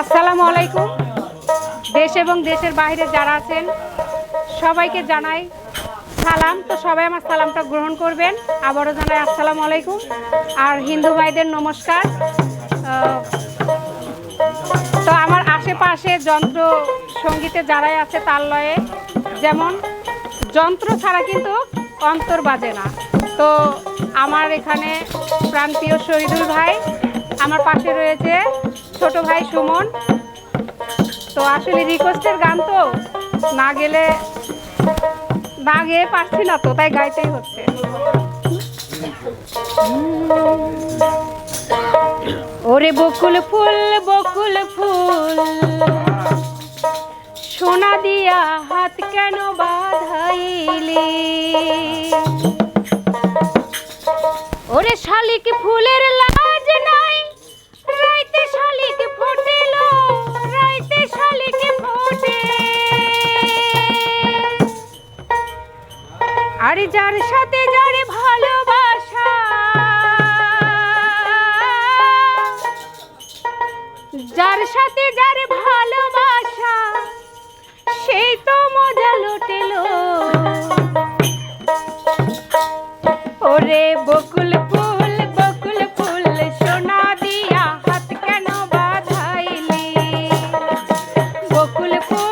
আসসালামু আলাইকুম। দেশ এবং দেশের বাইরে যারা আছেন, সবাইকে জানাই সালাম। তো সবাই আমার সালামটা গ্রহণ করবেন। আবারও জানাই আসসালামু আলাইকুম। আর হিন্দু ভাইদের নমস্কার। তো আমার আশেপাশে যন্ত্র সঙ্গীতে যারাই আছে তার লয়ে যেমন যন্ত্র ছাড়া কিন্তু অন্তর বাজে না। তো আমার এখানে প্রান্তীয় শহীদুল ভাই, আমার পাশে রয়েছে ছোট ভাই সুমন। তো আসলে রিকোয়েস্টের গান তো না গেলে, না গেয়ে পারছি না তো, তাই গাইতেই হচ্ছে। ওরে বকুল ফুল বকুল ফুল, সোনা দিয়া হাত কেন বাঁধাইলি? ওরে শালিক ফুলের লাজ আর যার সাথে যার ভালোবাসা। যার সাথে যার ভালোবাসা, সেই তো মজা লোটেল। ওরে বকুল ফুল বকুল ফুল, সোনা দিয়া হাত কেন বাধাইলি? বকুল ফুল